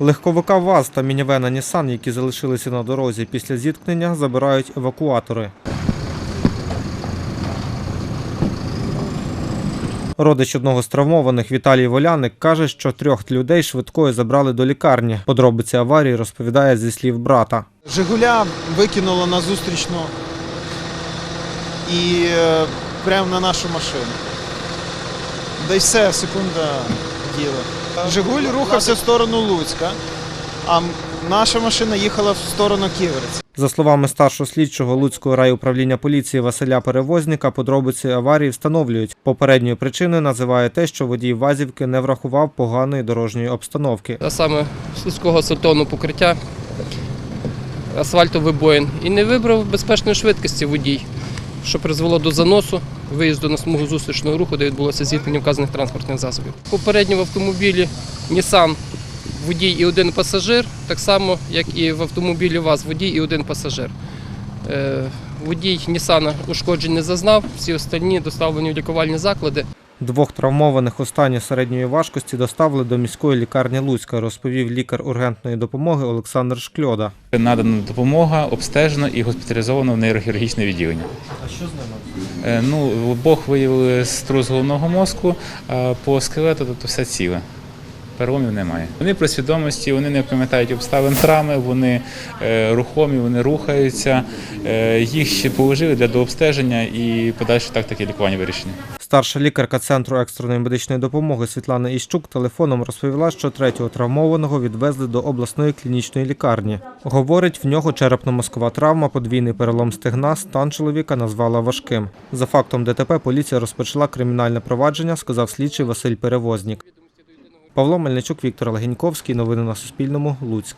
Легковика ВАЗ та мінівена Нісан, які залишилися на дорозі після зіткнення, забирають евакуатори. Родич одного з травмованих Віталій Воляник каже, що трьох людей швидкою забрали до лікарні. Подробиці аварії розповідає зі слів брата. Жигуля викинуло на зустрічну і е, прямо на нашу машину. Да й все, секунда діла. Жигуль рухався в сторону Луцька, а наша машина їхала в сторону Ківерці. За словами старшого слідчого Луцького райуправління поліції Василя Перевозника, подробиці аварії встановлюють. Попередньою причиною називає те, що водій Вазівки не врахував поганої дорожньої обстановки. а саме слизького асфальтового покриття, асфальтовий воїн, і не вибрав безпечної швидкості водій, що призвело до заносу, виїзду на смугу зустрічного руху, де відбулося зіткнення вказаних транспортних засобів. Попередньо в автомобілі Нісан водій і один пасажир, так само, як і в автомобілі ВАЗ водій і один пасажир. Е, Водій Нісана ушкоджень не зазнав, всі остальні доставлені в лікувальні заклади. Двох травмованих у стані середньої важкості доставили до міської лікарні Луцька, розповів лікар ургентної допомоги Олександр Шкльода. Надана допомога, обстежено і госпіталізовано в нейрохірургічне відділення. А що з ними? Е, Ну, обох виявили струс головного мозку, а по скелету тобто все ціле. Переломів немає. Вони при свідомості, вони не пам'ятають обставин травми, вони е, рухомі, вони рухаються. Е, їх ще положили для дообстеження і подальше тактики лікування вирішення. Старша лікарка центру екстреної медичної допомоги Світлана Іщук телефоном розповіла, що третього травмованого відвезли до обласної клінічної лікарні. Говорить, в нього черепно-мозкова травма, подвійний перелом стегна, стан чоловіка назвала важким. За фактом ДТП поліція розпочала кримінальне провадження, сказав слідчий Василь Перевознік. Павло Мельничук, Віктор Легеньковський. Новини на Суспільному. Луцьк.